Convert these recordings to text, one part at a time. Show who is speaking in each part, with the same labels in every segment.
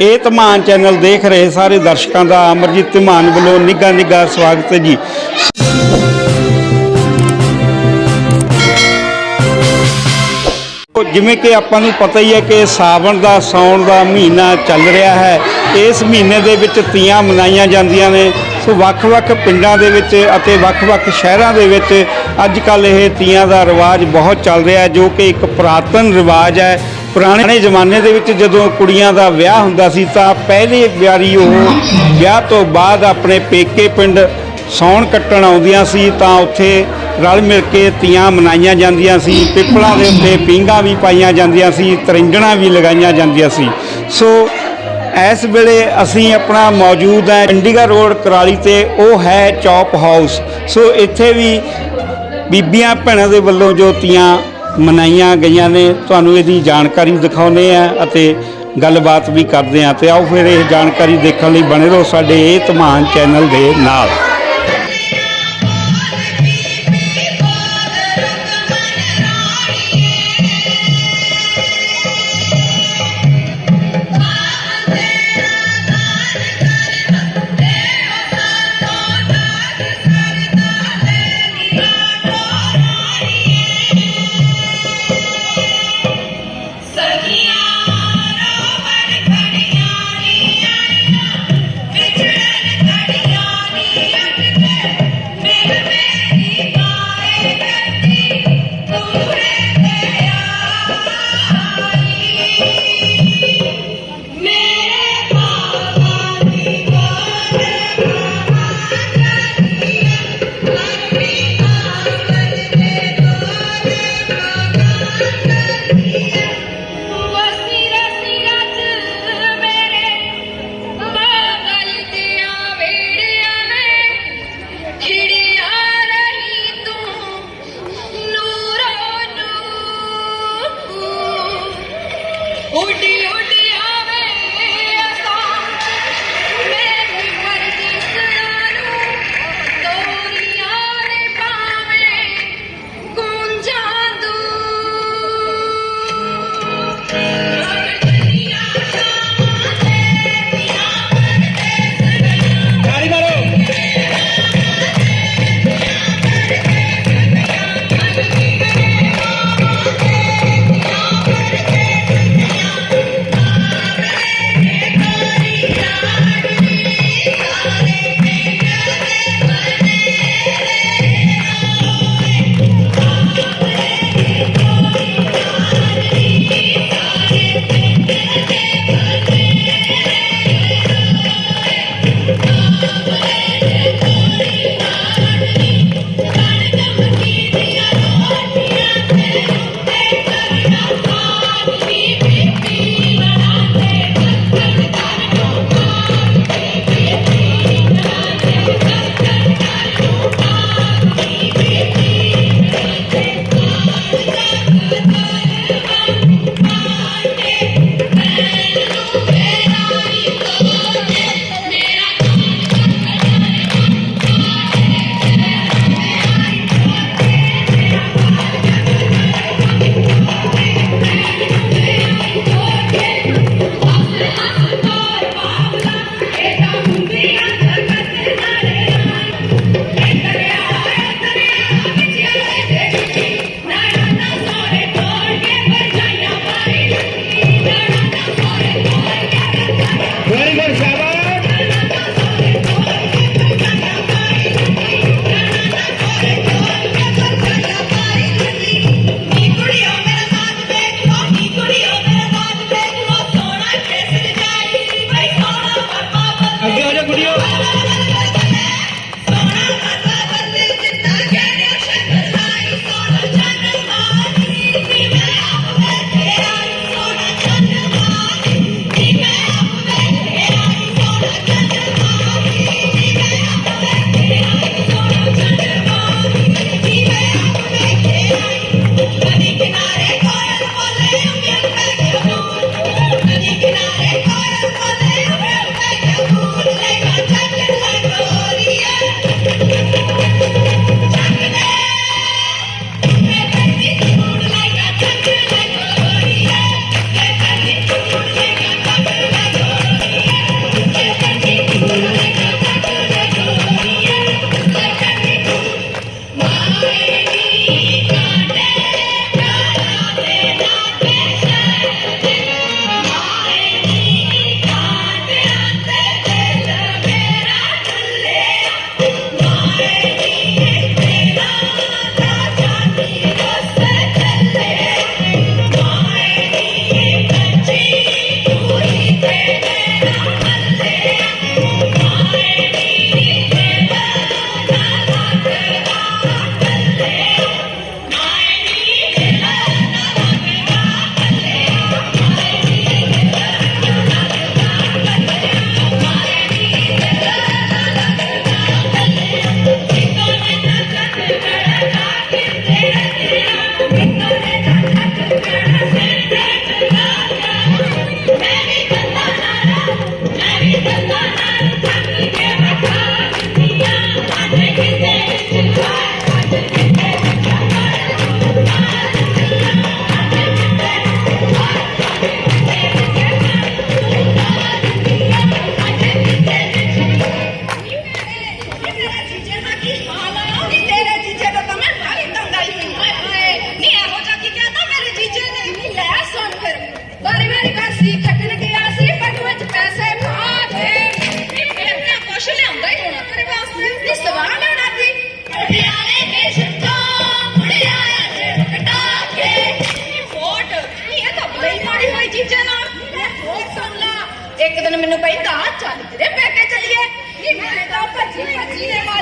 Speaker 1: ਇਹ ਧਮਾਨ ਚੈਨਲ ਦੇਖ ਰਹੇ ਸਾਰੇ ਦਰਸ਼ਕਾਂ ਦਾ ਅਮਰਜੀਤ ਧਮਾਨ ਵੱਲੋਂ ਨਿੱਘਾ ਨਿੱਘਾ ਸਵਾਗਤ ਹੈ ਜੀ। ਜਿਵੇਂ ਕਿ ਆਪਾਂ ਨੂੰ ਪਤਾ ਹੀ ਹੈ ਕਿ ਸਾਵਣ ਦਾ, ਸਾਉਣ ਦਾ ਮਹੀਨਾ ਚੱਲ ਰਿਹਾ ਹੈ। ਇਸ ਮਹੀਨੇ ਦੇ ਵਿੱਚ ਤੀਆਂ ਮਨਾਈਆਂ ਜਾਂਦੀਆਂ ਨੇ। ਸੋ ਵੱਖ-ਵੱਖ ਪਿੰਡਾਂ ਦੇ ਵਿੱਚ ਅਤੇ ਵੱਖ-ਵੱਖ ਸ਼ਹਿਰਾਂ ਦੇ ਵਿੱਚ ਅੱਜ ਕੱਲ ਇਹ ਤੀਆਂ ਦਾ ਰਿਵਾਜ ਬਹੁਤ ਚੱਲ ਰਿਹਾ ਹੈ, ਜੋ ਕਿ ਇੱਕ ਪੁਰਾਤਨ ਰਿਵਾਜ ਹੈ। ਪੁਰਾਣੇ ਜ਼ਮਾਨੇ ਦੇ ਵਿੱਚ ਜਦੋਂ ਕੁੜੀਆਂ ਦਾ ਵਿਆਹ ਹੁੰਦਾ ਸੀ ਤਾਂ ਪਹਿਲੇ ਵਾਰੀ ਉਹ ਵਿਆਹ ਤੋਂ ਬਾਅਦ ਆਪਣੇ ਪੇਕੇ ਪਿੰਡ ਸੌਣ ਕੱਟਣ ਆਉਂਦੀਆਂ ਸੀ ਤਾਂ ਉੱਥੇ ਰਲ ਮਿਲ ਕੇ ਤੀਆਂ ਮਨਾਈਆਂ ਜਾਂਦੀਆਂ ਸੀ, ਪਿੱਪਲਾਂ ਦੇ ਉੱਤੇ ਪੀਂਘਾਂ ਵੀ ਪਾਈਆਂ ਜਾਂਦੀਆਂ ਸੀ, ਤਰਿੰਗਣਾ ਵੀ ਲਗਾਈਆਂ ਜਾਂਦੀਆਂ ਸੀ। ਸੋ ਇਸ ਵੇਲੇ ਅਸੀਂ ਆਪਣਾ ਮੌਜੂਦ ਹੈ ਚੰਡੀਗੜ੍ਹ ਰੋਡ ਕਰਾਲੀ ਤੇ, ਉਹ ਹੈ ਚੌਪ ਹਾਊਸ। ਸੋ ਇੱਥੇ ਵੀ ਬੀਬੀਆਂ ਭੈਣਾਂ ਦੇ ਵੱਲੋਂ ਜੋ ਤੀਆਂ ਮਨਾਈਆਂ ਗਈਆਂ ਨੇ, ਤੁਹਾਨੂੰ ਇਹਦੀ ਜਾਣਕਾਰੀ ਦਿਖਾਉਂਦੇ ਆ ਅਤੇ ਗੱਲਬਾਤ ਵੀ ਕਰਦੇ ਆ ਤੇ ਆਓ ਫਿਰ ਇਹ ਜਾਣਕਾਰੀ ਦੇਖਣ ਲਈ ਬਣੇ ਰਹੋ ਸਾਡੇ ਇਹ ਧਮਾਨ ਚੈਨਲ ਦੇ ਨਾਲ।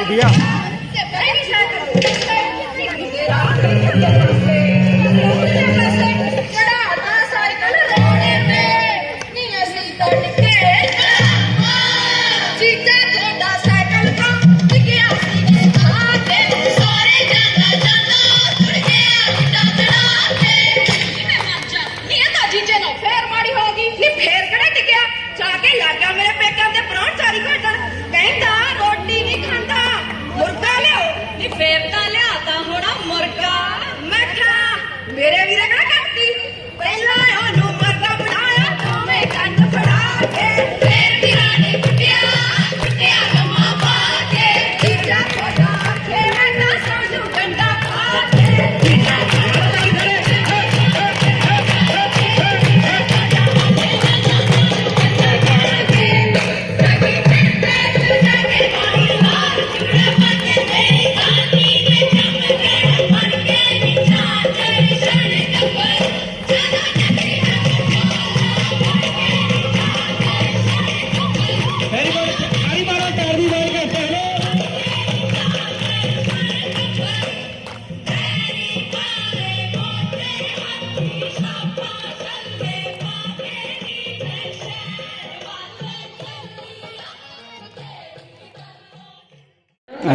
Speaker 2: Bia.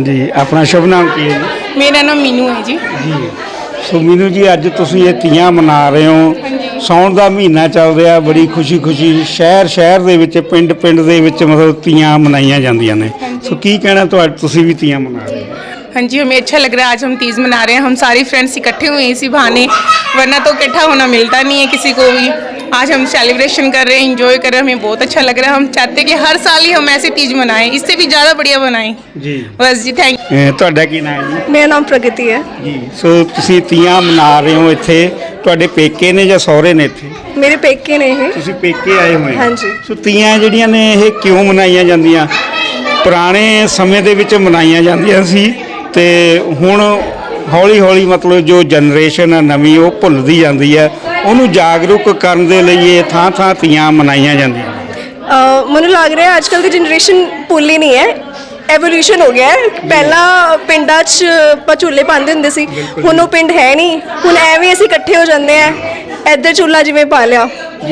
Speaker 1: ਹਾਂਜੀ ਆਪਣਾ ਸ਼ੁਭ ਨਾਮ ਕੀ ਹੈ ਜੀ
Speaker 3: ਮੇਰਾ ਨਾਮ ਮੀਨੂ ਹੈ ਜੀ
Speaker 1: ਜੀ ਸੋ ਮੀਨੂ ਜੀ ਅੱਜ ਤੁਸੀਂ ਇਹ ਤੀਆਂ ਮਨਾ ਰਹੇ ਹੋ
Speaker 3: ਹਾਂਜੀ।
Speaker 1: ਸਾਉਣ ਦਾ ਮਹੀਨਾ ਚੱਲ ਰਿਹਾ ਬੜੀ ਖੁਸ਼ੀ ਖੁਸ਼ੀ ਸ਼ਹਿਰ ਸ਼ਹਿਰ ਦੇ ਵਿੱਚ ਪਿੰਡ ਪਿੰਡ ਦੇ ਵਿੱਚ ਮਤਲਬ ਤੀਆਂ ਮਨਾਈਆਂ ਜਾਂਦੀਆਂ ਨੇ ਸੋ ਕੀ ਕਹਿਣਾ ਤੁਹਾਡਾ ਤੁਸੀਂ ਵੀ ਤੀਆਂ ਮਨਾ ਰਹੇ ਹੋ
Speaker 3: हाँ जी हमें अच्छा लग रहा है आज हम तीज मना रहे हैं हम सारे फ्रेंड्स इकट्ठे हुए हैं इसी बहाने वरना तो इकट्ठा होना मिलता नहीं है किसी को भी आज हम सेलिब्रेशन कर रहे हैं इंजॉय कर रहे हैं हमें बहुत अच्छा लग रहा है हम चाहते हैं कि हर साल ही हम ऐसे तीज मनाएं इससे भी ज़्यादा बढ़िया बनाएं
Speaker 1: ਜੀ
Speaker 3: बस जी थैंक
Speaker 1: ਅਹ ਤੁਹਾਡਾ ਕੀ ਨਾਮ ਹੈ
Speaker 4: ਮੇਰਾ ਨਾਮ ਪ੍ਰਗਤੀ ਹੈ
Speaker 1: ਜੀ ਜੀ ਸੋ ਤੁਸੀਂ ਤੀਆਂ ਮਨਾ ਰਹੇ ਹੋ ਇੱਥੇ ਤੁਹਾਡੇ ਪੇਕੇ ਨੇ ਜਾਂ ਸਹੁਰੇ ਨੇ ਇੱਥੇ
Speaker 4: ਮੇਰੇ ਪੇਕੇ ਨੇ ਇਹ
Speaker 1: ਤੁਸੀਂ ਪੇਕੇ ਆਏ ਹੋਏ ਹੋ।
Speaker 4: ਹਾਂਜੀ।
Speaker 1: ਸੋ ਤੀਆਂ ਜਿਹੜੀਆਂ ਨੇ ਇਹ ਕਿਉਂ ਮਨਾਈਆਂ ਜਾਂਦੀਆਂ ਪੁਰਾਣੇ ਸਮੇਂ ਦੇ ਵਿੱਚ ਮਨਾਈਆਂ ਜਾਂਦੀਆਂ ਸੀ ਤੇ ਹੁਣ ਹੌਲੀ ਹੌਲੀ ਮਤਲਬ ਜੋ ਜਨਰੇਸ਼ਨ ਆ ਨਵੀਂ ਉਹ ਭੁੱਲਦੀ ਜਾਂਦੀ ਹੈ ਉਹਨੂੰ ਜਾਗਰੂਕ ਕਰਨ ਦੇ ਲਈ ਇਹ ਥਾਂ ਥਾਂ ਤੀਆਂ ਮਨਾਈਆਂ ਜਾਂਦੀਆਂ
Speaker 4: ਮੈਨੂੰ ਲੱਗ ਰਿਹਾ ਅੱਜ ਕੱਲ ਦੀ ਜਨਰੇਸ਼ਨ ਭੁੱਲੀ ਨਹੀਂ ਹੈ। ਐਵੋਲੂਸ਼ਨ ਹੋ ਗਿਆ ਹੈ। ਪਹਿਲਾਂ ਪਿੰਡਾਂ 'ਚ ਆਪਾਂ ਝੂਲੇ ਪਾਉਂਦੇ ਹੁੰਦੇ ਸੀ। ਹੁਣ ਉਹ ਪਿੰਡ ਹੈ ਨਹੀਂ। ਹੁਣ ਐਵੇਂ ਅਸੀਂ ਇਕੱਠੇ ਹੋ ਜਾਂਦੇ ਆ ਇੱਧਰ ਝੂਲਾ ਜਿਵੇਂ ਪਾ ਲਿਆ।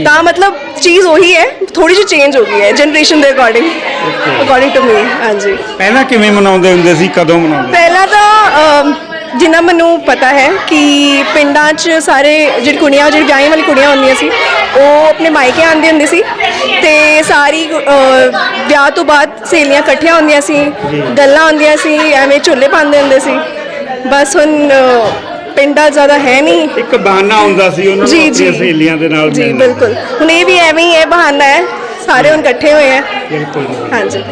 Speaker 4: ਤਾਂ ਮਤਲਬ ਚੀਜ਼ ਉਹੀ ਹੈ। ਥੋੜੀ ਜਿਹੀ ਚੇਂਜ ਹੋ ਗਈ ਹੈ ਜਨਰੇਸ਼ਨ ਦੇ ਅਕੋਰਡਿੰਗ ਅਕੋਰਡਿੰਗ ਟੂ ਮੀ ਹਾਂਜੀ।
Speaker 1: ਪਹਿਲਾਂ ਕਿਵੇਂ ਮਨਾਉਂਦੇ ਹੁੰਦੇ ਸੀ? ਕਦੋਂ ਮਨਾਉਂਦੇ
Speaker 4: ਪਹਿਲਾਂ ਤਾਂ ਅਮ, ਜਿੰਨਾ ਮੈਨੂੰ ਪਤਾ ਹੈ ਕਿ ਪਿੰਡਾਂ 'ਚ ਸਾਰੇ ਜਿਹੜੀ ਕੁੜੀਆਂ ਜਿਹੜੀ ਵਿਆਹੀਆਂ ਵਾਲੀ ਕੁੜੀਆਂ ਹੁੰਦੀਆਂ ਸੀ ਉਹ ਆਪਣੇ ਮਾਇਕੇ ਆਉਂਦੇ ਹੁੰਦੇ ਸੀ ਤੇ ਸਾਰੀ ਵਿਆਹ ਤੋਂ ਬਾਅਦ ਸਹੇਲੀਆਂ ਇਕੱਠੀਆਂ ਹੁੰਦੀਆਂ ਸੀ ਗੱਲਾਂ ਹੁੰਦੀਆਂ ਸੀ ਐਵੇਂ ਝੁੱਲੇ ਪਾਉਂਦੇ ਹੁੰਦੇ ਸੀ। ਬਸ ਹੁਣ ਪਿੰਡਾਂ ਜ਼ਿਆਦਾ ਹੈ ਨਹੀਂ।
Speaker 1: ਇੱਕ ਬਹਾਨਾ ਹੁੰਦਾ ਸੀ ਉਹਨਾਂ ਨੂੰ
Speaker 4: ਜੀ
Speaker 1: ਆਪਣੀਆਂ
Speaker 4: ਜੀ।
Speaker 1: ਸਹੇਲੀਆਂ ਦੇ ਨਾਲ
Speaker 4: ਜੀ
Speaker 1: ਮਿਲਣ। ਦਾ।
Speaker 4: ਬਿਲਕੁਲ। ਹੁਣ ਇਹ ਵੀ ਐਵੇਂ ਹੀ ਹੈ ਬਹਾਨਾ ਹੈ ਸਾਰੇ ਹੁਣ ਇਕੱਠੇ ਹੋਏ ਹੈ
Speaker 1: ਬਿਲਕੁਲ।
Speaker 4: ਹਾਂਜੀ।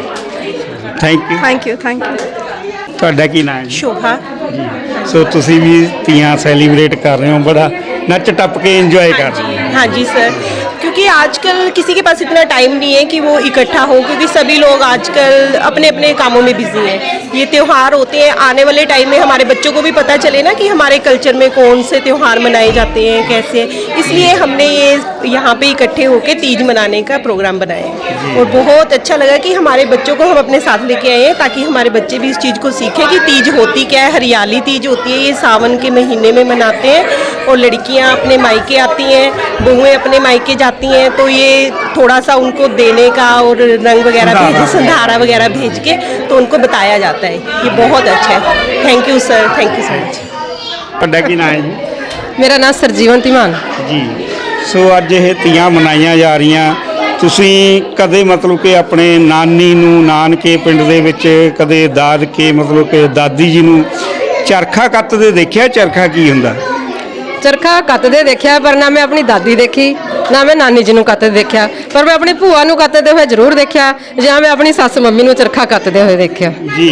Speaker 1: Thank you
Speaker 4: thank you thank you
Speaker 1: ਤੁਹਾਡਾ ਕੀ ਨਾਮ ਹੈ
Speaker 3: ਸ਼ੋਭਾ।
Speaker 1: ਸੋ ਤੁਸੀਂ ਵੀ ਤੀਆਂ ਸੈਲੀਬ੍ਰੇਟ ਕਰ ਰਹੇ ਹੋ ਬੜਾ ਨੱਚ ਟੱਪ ਕੇ ਇੰਜੋਏ ਕਰ ਰਹੇ ਹੋ।
Speaker 5: ਹਾਂਜੀ ਸਰ क्योंकि आजकल किसी के पास इतना टाइम नहीं है कि वो इकट्ठा हो क्योंकि सभी लोग आजकल अपने अपने कामों में बिज़ी हैं। ये त्यौहार होते हैं आने वाले टाइम में हमारे बच्चों को भी पता चले ना कि हमारे कल्चर में कौन से त्यौहार मनाए जाते हैं कैसे इसलिए हमने ये यहाँ पे इकट्ठे होकर तीज मनाने का प्रोग्राम बनाया है। और बहुत अच्छा लगा कि हमारे बच्चों को हम अपने साथ लेके आए हैं ताकि हमारे बच्चे भी इस चीज़ को सीखें कि तीज होती क्या है हरियाली तीज होती है ये सावन के महीने में मनाते हैं। और लड़कियां अपने मायके आती हैं बहुएं अपने मायके जाती हैं तो ये थोड़ा सा उनको देने का और रंग वगैरह
Speaker 1: संधारा
Speaker 5: भेज संधारा वगैरह भेज के तो उनको बताया जाता है ये बहुत अच्छा है thank you sir thank you so much
Speaker 1: ਤੁਹਾਡਾ ਕੀ ਨਾਮ ਹੈ ਜੀ
Speaker 5: मेरा नाम सरजीवन तिमान
Speaker 1: ਜੀ ਸੋ ਅੱਜ ਇਹ ਤੀਆਂ ਮਨਾਈਆਂ ਜਾ ਰਹੀਆਂ ਤੁਸੀਂ ਕਦੇ ਮਤਲਬ ਕਿ ਆਪਣੇ ਨਾਨੀ ਨੂੰ ਨਾਨਕੇ ਪਿੰਡ ਦੇ ਵਿੱਚ ਕਦੇ ਦਾਦਕੇ ਮਤਲਬ ਕਿ ਦਾਦੀ ਜੀ ਨੂੰ ਚਰਖਾ ਕੱਤਦੇ ਦੇਖਿਆ ਚਰਖਾ ਕੀ ਹੁੰਦਾ
Speaker 6: ਚਰਖਾ ਕੱਤਦੇ ਦੇਖਿਆ ਪਰ ਨਾ ਮੈਂ ਆਪਣੀ ਦਾਦੀ ਦੇਖੀ ਨਾ ਮੈਂ ਨਾਨੀ ਜੀ ਨੂੰ ਕੱਤਦੇ ਦੇਖਿਆ ਪਰ ਮੈਂ ਆਪਣੀ ਭੂਆ ਨੂੰ ਕੱਤਦੇ ਹੋਏ ਜ਼ਰੂਰ ਦੇਖਿਆ ਜਾਂ ਮੈਂ ਆਪਣੀ ਸੱਸ ਮੰਮੀ ਨੂੰ ਚਰਖਾ ਕੱਤਦੇ ਹੋਏ ਦੇਖਿਆ।
Speaker 1: ਜੀ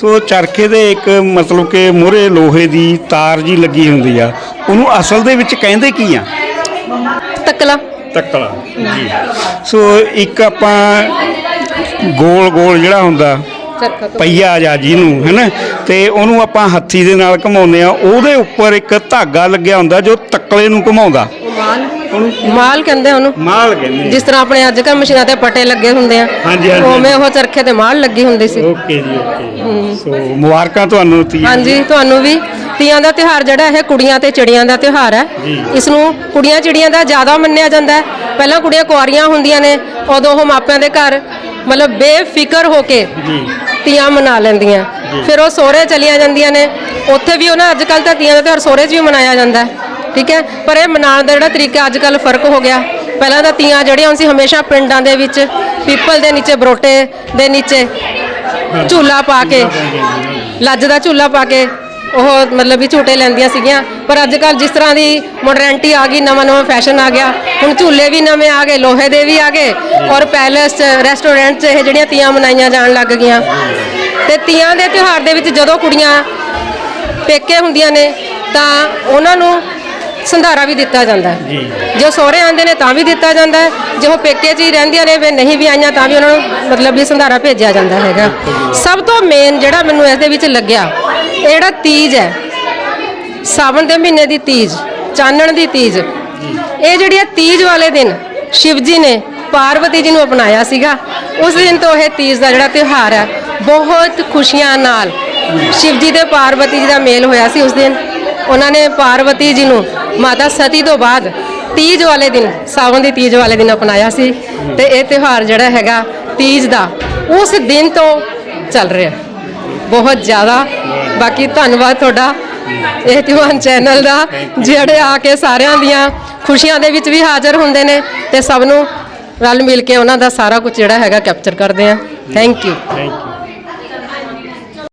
Speaker 1: ਸੋ ਚਰਖੇ ਦੇ ਇੱਕ ਮਤਲਬ ਕਿ ਮੂਹਰੇ ਲੋਹੇ ਦੀ ਤਾਰ ਜੀ ਲੱਗੀ ਹੁੰਦੀ ਆ ਉਹਨੂੰ ਅਸਲ ਦੇ ਵਿੱਚ ਕਹਿੰਦੇ ਕੀ ਆ?
Speaker 6: ਤੱਕਲਾ।
Speaker 1: ਤੱਕਲਾ ਜੀ। ਸੋ ਇੱਕ ਆਪਾਂ ਗੋਲ ਗੋਲ ਜਿਹੜਾ ਹੁੰਦਾ ਪਈਆ ਜਾਂ ਜਿਹਨੂੰ ਹੈਨਾ? ਤੇ ਉਹਨੂੰ ਆਪਾਂ ਹੱਥੀ ਦੇ ਨਾਲ ਘੁਮਾਉਂਦੇ ਆ ਉਹਦੇ ਉੱਪਰ ਇੱਕ ਧਾਗਾ ਲੱਗਿਆ ਹੁੰਦਾ ਜੋ ਤੱਕਲੇ ਨੂੰ ਘੁਮਾਉਂਦਾ।
Speaker 6: ਮਾਲ? ਕਹਿੰਦੇ ਉਹਨੂੰ?
Speaker 1: ਮਾਲ ਕਹਿੰਦੇ
Speaker 6: ਜਿਸ ਤਰ੍ਹਾਂ ਆਪਣੇ ਅੱਜ ਕੱਲ੍ਹ ਮਸ਼ੀਨਾਂ ਤੇ ਪਟੇ ਲੱਗੇ ਹੁੰਦੇ ਆ।
Speaker 1: ਹਾਂਜੀ, ਹਾਂਜੀ,
Speaker 6: ਉਵੇਂ ਉਹ ਚਰਖੇ ਤੇ ਮਾਲ ਲੱਗੀ ਹੁੰਦੀ ਸੀ।
Speaker 1: ਓਕੇ ਜੀ ਓਕੇ ਸੋ ਮੁਬਾਰਕਾਂ ਤੁਹਾਨੂੰ ਤੀਆਂ
Speaker 6: ਹਾਂਜੀ ਤੁਹਾਨੂੰ ਵੀ। ਤੀਆਂ ਦਾ ਤਿਉਹਾਰ ਜਿਹੜਾ ਇਹ ਕੁੜੀਆਂ ਤੇ ਚਿੜੀਆਂ ਦਾ ਤਿਉਹਾਰ ਹੈ। ਇਸ ਨੂੰ ਕੁੜੀਆਂ ਚਿੜੀਆਂ ਦਾ ਜ਼ਿਆਦਾ ਮੰਨਿਆ ਜਾਂਦਾ ਹੈ। ਪਹਿਲਾਂ ਕੁੜੀਆਂ ਕੁਆਰੀਆਂ ਹੁੰਦੀਆਂ ਨੇ ਉਦੋਂ ਉਹ ਮਾਪਿਆਂ ਦੇ ਘਰ ਮਤਲਬ ਬੇਫਿਕਰ ਹੋ ਕੇ
Speaker 1: ਜੀ।
Speaker 6: ਤੀਆਂ ਮਨਾ ਲੈਂਦੀਆਂ। ਫਿਰ ਉਹ ਸਹੁਰੇ ਚਲੀਆਂ ਜਾਂਦੀਆਂ ਨੇ। ਉੱਥੇ ਵੀ ਉਹਨਾਂ ਅੱਜ ਕੱਲ ਤਾਂ ਤੀਆਂ ਦਾ ਤਿਉਹਾਰ ਸਹੁਰੇ 'ਚ ਵੀ ਮਨਾਇਆ ਜਾਂਦਾ ਹੈ। ਠੀਕ ਹੈ? ਪਰ ਇਹ ਮਨਾਉਣ ਦਾ ਜਿਹੜਾ ਤਰੀਕਾ ਅੱਜ ਕੱਲ ਫ਼ਰਕ ਹੋ ਗਿਆ। ਪਹਿਲਾਂ ਤਾਂ ਤੀਆਂ ਜਿਹੜੀਆਂ ਹੁੰਦੀ ਸੀ ਹਮੇਸ਼ਾ ਪਿੰਡਾਂ ਦੇ ਵਿੱਚ ਪੀਪਲ ਦੇ ਨੀਚੇ ਬਰੋਟੇ ਦੇ ਨੀਚੇ ਝੂਲਾ ਪਾ ਕੇ। ਲੱਜ ਦਾ ਝੂਲਾ ਪਾ ਕੇ ਉਹ ਮਤਲਬ ਵੀ ਝੂਟੇ ਲੈਂਦੀਆਂ ਸੀਗੀਆਂ। ਪਰ ਅੱਜ ਕੱਲ ਜਿਸ ਤਰ੍ਹਾਂ ਦੀ ਮੋਡਰਨਿਟੀ ਆ ਗਈ ਨਵਾਂ ਨਵਾਂ ਫੈਸ਼ਨ ਆ ਗਿਆ ਹੁਣ ਝੂਲੇ ਵੀ ਨਵੇਂ ਆ ਗਏ ਲੋਹੇ ਦੇ ਵੀ ਆ ਗਏ ਔਰ ਪੈਲੇਸ ਰੈਸਟੋਰੈਂਟ 'ਚ ਇਹ ਜਿਹੜੀਆਂ ਤੀਆਂ ਮਨਾਈਆਂ ਜਾਣ ਲੱਗ ਗਈਆਂ। ਤੇ ਤੀਆਂ ਦੇ ਤਿਉਹਾਰ ਦੇ ਵਿੱਚ ਜਦੋਂ ਕੁੜੀਆਂ ਪੇਕੇ ਹੁੰਦੀਆਂ ਨੇ ਤਾਂ ਉਹਨਾਂ ਨੂੰ ਸੰਧਾਰਾ ਵੀ ਦਿੱਤਾ ਜਾਂਦਾ ਹੈ।
Speaker 1: ਜੀ।
Speaker 6: ਜੋ ਸਹੁਰੇ ਆਉਂਦੇ ਨੇ ਤਾਂ ਵੀ ਦਿੱਤਾ ਜਾਂਦਾ ਹੈ ਜੇ ਉਹ ਪੇਕੇ 'ਚ ਹੀ ਰਹਿੰਦੀਆਂ ਨੇ ਵੇ ਨਹੀਂ ਵੀ ਆਈਆਂ ਤਾਂ ਵੀ ਉਹਨਾਂ ਨੂੰ ਮਤਲਬ ਵੀ ਸੰਧਾਰਾ ਭੇਜਿਆ ਜਾਂਦਾ ਹੈਗਾ। ਸਭ ਤੋਂ ਮੇਨ ਜਿਹੜਾ ਮੈਨੂੰ ਇਸ ਦੇ ਵਿੱਚ ਲੱਗਿਆ ਇਹ ਜਿਹੜਾ ਤੀਜ ਹੈ। ਸਾਵਣ ਦੇ ਮਹੀਨੇ ਦੀ ਤੀਜ, ਚਾਨਣ ਦੀ ਤੀਜ। ਇਹ ਜਿਹੜੀ ਆ ਤੀਜ ਵਾਲੇ ਦਿਨ ਸ਼ਿਵ ਜੀ ਨੇ ਪਾਰਵਤੀ ਜੀ ਨੂੰ ਅਪਣਾਇਆ ਸੀਗਾ। ਉਸ ਦਿਨ ਤੋਂ ਇਹ ਤੀਜ ਦਾ ਜਿਹੜਾ ਤਿਉਹਾਰ ਹੈ, ਬਹੁਤ ਖੁਸ਼ੀਆਂ ਨਾਲ ਸ਼ਿਵ ਜੀ ਤੇ ਪਾਰਵਤੀ ਜੀ ਦਾ ਮੇਲ ਹੋਇਆ ਸੀ ਉਸ ਦਿਨ। ਉਹਨਾਂ ਨੇ ਪਾਰਵਤੀ ਜੀ ਨੂੰ ਮਾਤਾ ਸਤੀ ਤੋਂ ਬਾਅਦ ਤੀਜ ਵਾਲੇ ਦਿਨ, ਸਾਵਣ ਦੀ ਤੀਜ ਵਾਲੇ ਦਿਨ ਅਪਣਾਇਆ ਸੀ ਤੇ ਇਹ ਤਿਉਹਾਰ ਜਿਹੜਾ ਹੈਗਾ ਤੀਜ ਦਾ ਉਸ ਦਿਨ ਤੋਂ ਚੱਲ ਰਿਹਾ। ਬਹੁਤ ਜ਼ਿਆਦਾ ਬਾਕੀ ਧੰਨਵਾਦ ਤੁਹਾਡਾ ਇਹ ਤਿਵਾਨ ਚੈਨਲ ਦਾ, ਜਿਹੜੇ ਆ ਕੇ ਸਾਰਿਆਂ ਦੀਆਂ ਖੁਸ਼ੀਆਂ ਦੇ ਵਿੱਚ ਵੀ ਹਾਜ਼ਰ ਹੁੰਦੇ ਨੇ ਤੇ ਸਭ ਨੂੰ ਰਲ ਮਿਲ ਕੇ ਉਹਨਾਂ ਦਾ ਸਾਰਾ ਕੁਝ ਜਿਹੜਾ ਹੈਗਾ ਕੈਪਚਰ ਕਰਦੇ ਆ ਥੈਂਕ ਯੂ
Speaker 1: ਥੈਂਕ ਯੂ